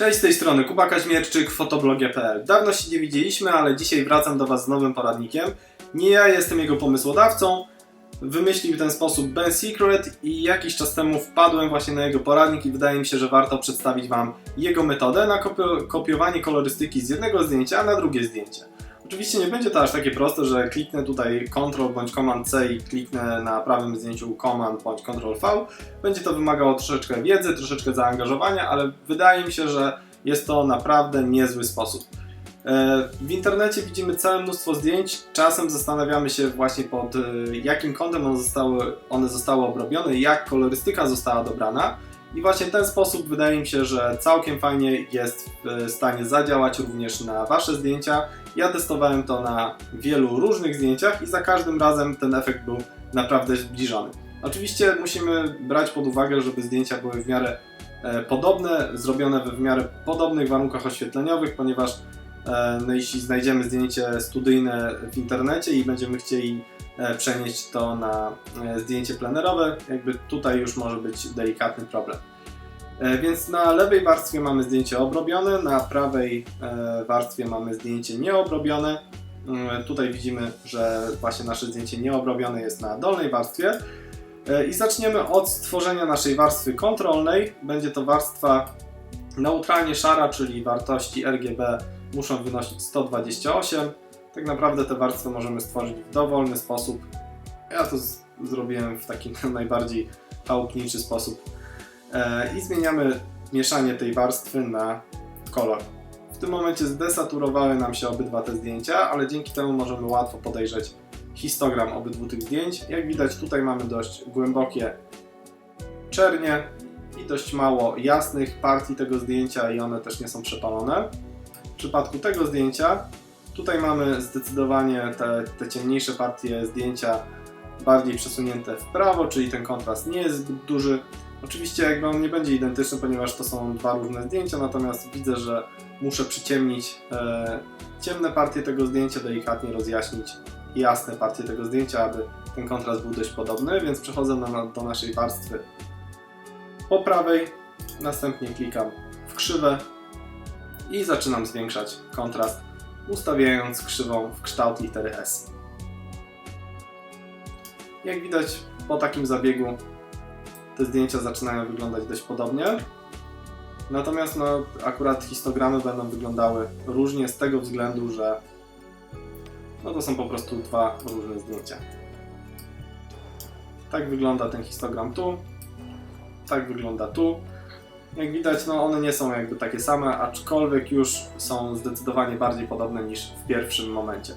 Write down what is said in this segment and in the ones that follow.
Cześć z tej strony Kuba Kaźmierczyk, fotoblogie.pl. Dawno się nie widzieliśmy, ale dzisiaj wracam do Was z nowym poradnikiem. Nie ja jestem jego pomysłodawcą. Wymyślił w ten sposób Ben Secret i jakiś czas temu wpadłem właśnie na jego poradnik i wydaje mi się, że warto przedstawić Wam jego metodę na kopio- kopiowanie kolorystyki z jednego zdjęcia na drugie zdjęcie. Oczywiście nie będzie to aż takie proste, że kliknę tutaj Ctrl bądź Command C i kliknę na prawym zdjęciu Command bądź Ctrl V. Będzie to wymagało troszeczkę wiedzy, troszeczkę zaangażowania, ale wydaje mi się, że jest to naprawdę niezły sposób. E, W internecie widzimy całe mnóstwo zdjęć. Czasem zastanawiamy się właśnie pod e, jakim kątem one zostały, one zostały obrobione, jak kolorystyka została dobrana. I właśnie ten sposób wydaje mi się, że całkiem fajnie jest w stanie zadziałać również na Wasze zdjęcia. Ja testowałem to na wielu różnych zdjęciach i za każdym razem ten efekt był naprawdę zbliżony. Oczywiście musimy brać pod uwagę, żeby zdjęcia były w miarę e, podobne, zrobione we w miarę podobnych warunkach oświetleniowych, ponieważ e, no, jeśli znajdziemy zdjęcie studyjne w internecie i będziemy chcieli e, przenieść to na e, zdjęcie plenerowe, jakby tutaj już może być delikatny problem. E, Więc na lewej warstwie mamy zdjęcie obrobione, na prawej e, warstwie mamy zdjęcie nieobrobione. Tutaj widzimy, że właśnie nasze zdjęcie nieobrobione jest na dolnej warstwie. E, I zaczniemy od stworzenia naszej warstwy kontrolnej. Będzie to warstwa neutralnie szara, czyli wartości RGB muszą wynosić 128. Tak naprawdę tę warstwę możemy stworzyć w dowolny sposób. Ja to zrobiłem w taki najbardziej chałupniczy sposób. E, I zmieniamy mieszanie tej warstwy na kolor. W tym momencie zdesaturowały nam się obydwa te zdjęcia, ale dzięki temu możemy łatwo podejrzeć histogram obydwu tych zdjęć. Jak widać tutaj mamy dość głębokie czernie i dość mało jasnych partii tego zdjęcia i one też nie są przepalone. Przypadku tego zdjęcia tutaj mamy zdecydowanie te, te ciemniejsze partie zdjęcia bardziej przesunięte w prawo, czyli ten kontrast nie jest zbyt duży. Oczywiście jakby on nie będzie identyczny, ponieważ to są dwa różne zdjęcia, natomiast widzę, że muszę przyciemnić e, ciemne partie tego zdjęcia, delikatnie rozjaśnić jasne partie tego zdjęcia, aby ten kontrast był dość podobny, więc przechodzę na, do naszej warstwy po prawej, następnie klikam w krzywę i zaczynam zwiększać kontrast, ustawiając krzywą w kształt litery S. Jak widać po takim zabiegu te zdjęcia zaczynają wyglądać dość podobnie. Natomiast no, akurat histogramy będą wyglądały różnie z tego względu, że no to są po prostu dwa różne zdjęcia. Tak wygląda ten histogram tu, tak wygląda tu. Jak widać, no one nie są jakby takie same, aczkolwiek już są zdecydowanie bardziej podobne niż w pierwszym momencie.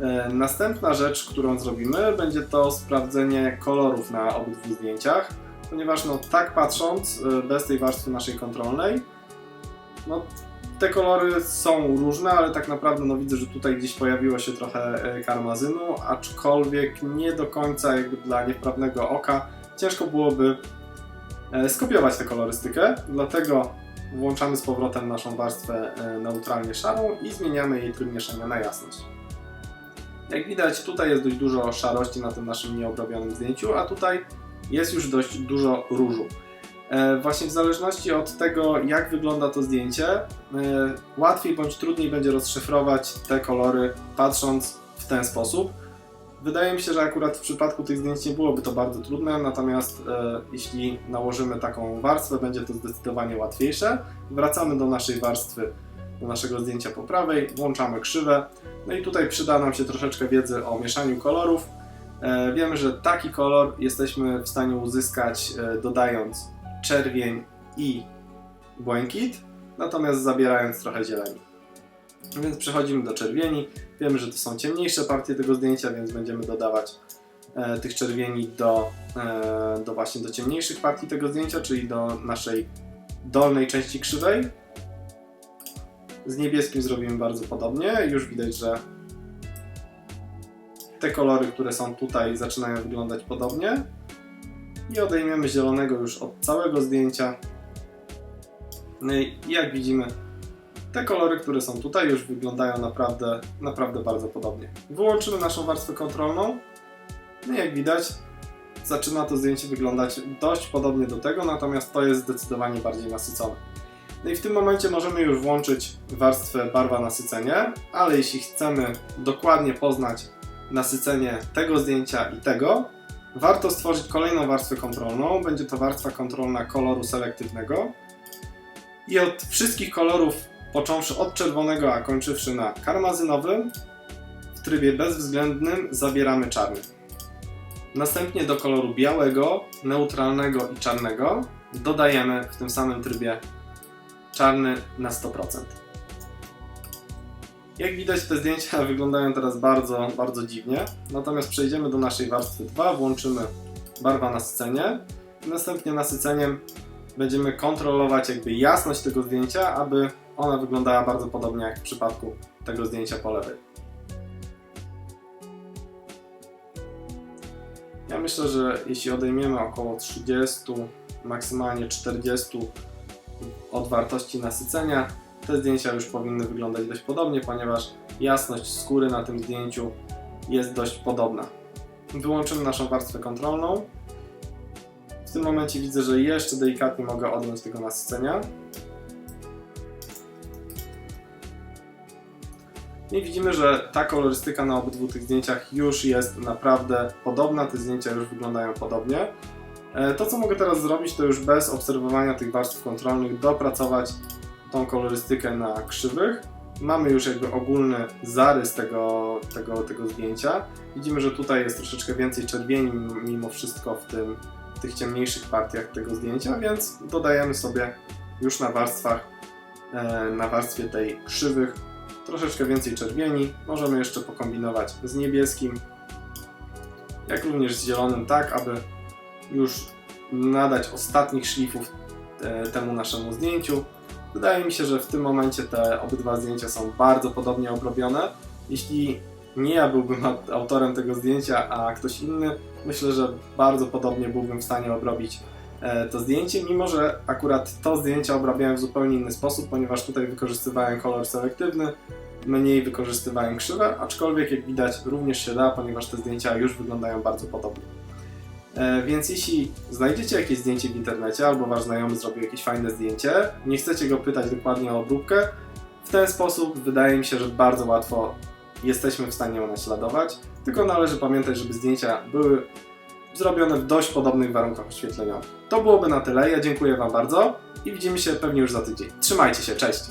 E, Następna rzecz, którą zrobimy, będzie to sprawdzenie kolorów na obydwu zdjęciach, ponieważ no tak patrząc, e, bez tej warstwy naszej kontrolnej, no te kolory są różne, ale tak naprawdę no widzę, że tutaj gdzieś pojawiło się trochę e, karmazynu, aczkolwiek nie do końca jakby dla niewprawnego oka ciężko byłoby skopiować tę kolorystykę, dlatego włączamy z powrotem naszą warstwę e, neutralnie szarą i zmieniamy jej tryb mieszania na jasność. Jak widać, tutaj jest dość dużo szarości na tym naszym nieobrobionym zdjęciu, a tutaj jest już dość dużo różu. E, Właśnie w zależności od tego, jak wygląda to zdjęcie, e, łatwiej bądź trudniej będzie rozszyfrować te kolory patrząc w ten sposób. Wydaje mi się, że akurat w przypadku tych zdjęć nie byłoby to bardzo trudne, natomiast e, jeśli nałożymy taką warstwę, będzie to zdecydowanie łatwiejsze. Wracamy do naszej warstwy, do naszego zdjęcia po prawej, włączamy krzywę. No i tutaj przyda nam się troszeczkę wiedzy o mieszaniu kolorów. E, wiemy, że taki kolor jesteśmy w stanie uzyskać e, dodając czerwień i błękit, natomiast zabierając trochę zieleni. Więc przechodzimy do czerwieni. Wiemy, że to są ciemniejsze partie tego zdjęcia, więc będziemy dodawać e, tych czerwieni do, e, do właśnie do ciemniejszych partii tego zdjęcia, czyli do naszej dolnej części krzywej. Z niebieskim zrobimy bardzo podobnie. Już widać, że te kolory, które są tutaj, zaczynają wyglądać podobnie. I odejmiemy zielonego już od całego zdjęcia. No i jak widzimy, te kolory, które są tutaj, już wyglądają naprawdę, naprawdę bardzo podobnie. Wyłączymy naszą warstwę kontrolną. No i jak widać, zaczyna to zdjęcie wyglądać dość podobnie do tego, natomiast to jest zdecydowanie bardziej nasycone. No i w tym momencie możemy już włączyć warstwę barwa nasycenie, ale jeśli chcemy dokładnie poznać nasycenie tego zdjęcia i tego, warto stworzyć kolejną warstwę kontrolną. Będzie to warstwa kontrolna koloru selektywnego. I od wszystkich kolorów, począwszy od czerwonego, a kończywszy na karmazynowym, w trybie bezwzględnym zabieramy czarny. Następnie do koloru białego, neutralnego i czarnego dodajemy w tym samym trybie czarny na 100%. Jak widać te zdjęcia wyglądają teraz bardzo, bardzo dziwnie. Natomiast przejdziemy do naszej warstwy 2, włączymy barwa nasycenie i następnie nasyceniem będziemy kontrolować jakby jasność tego zdjęcia, aby ona wyglądała bardzo podobnie jak w przypadku tego zdjęcia po lewej. Ja myślę, że jeśli odejmiemy około 30, maksymalnie 40 od wartości nasycenia, te zdjęcia już powinny wyglądać dość podobnie, ponieważ jasność skóry na tym zdjęciu jest dość podobna. Wyłączymy naszą warstwę kontrolną. W tym momencie widzę, że jeszcze delikatnie mogę odjąć tego nasycenia. I widzimy, że ta kolorystyka na obydwu tych zdjęciach już jest naprawdę podobna, te zdjęcia już wyglądają podobnie. E, To, co mogę teraz zrobić, to już bez obserwowania tych warstw kontrolnych dopracować tą kolorystykę na krzywych. Mamy już jakby ogólny zarys tego, tego, tego zdjęcia. Widzimy, że tutaj jest troszeczkę więcej czerwieni mimo wszystko w, tym, w tych ciemniejszych partiach tego zdjęcia, więc dodajemy sobie już na warstwach, e, na warstwie tej krzywych troszeczkę więcej czerwieni. Możemy jeszcze pokombinować z niebieskim, jak również z zielonym, tak aby już nadać ostatnich szlifów e, temu naszemu zdjęciu. Wydaje mi się, że w tym momencie te obydwa zdjęcia są bardzo podobnie obrobione. Jeśli nie ja byłbym au- autorem tego zdjęcia, a ktoś inny, myślę, że bardzo podobnie byłbym w stanie obrobić to zdjęcie, mimo że akurat to zdjęcie obrabiałem w zupełnie inny sposób, ponieważ tutaj wykorzystywałem kolor selektywny, mniej wykorzystywałem krzywe, aczkolwiek jak widać również się da, ponieważ te zdjęcia już wyglądają bardzo podobnie. E, Więc jeśli znajdziecie jakieś zdjęcie w internecie, albo wasz znajomy zrobił jakieś fajne zdjęcie, nie chcecie go pytać dokładnie o obróbkę, w ten sposób wydaje mi się, że bardzo łatwo jesteśmy w stanie ją naśladować. Tylko należy pamiętać, żeby zdjęcia były zrobione w dość podobnych warunkach oświetleniowych. To byłoby na tyle. Ja dziękuję Wam bardzo i widzimy się pewnie już za tydzień. Trzymajcie się, cześć!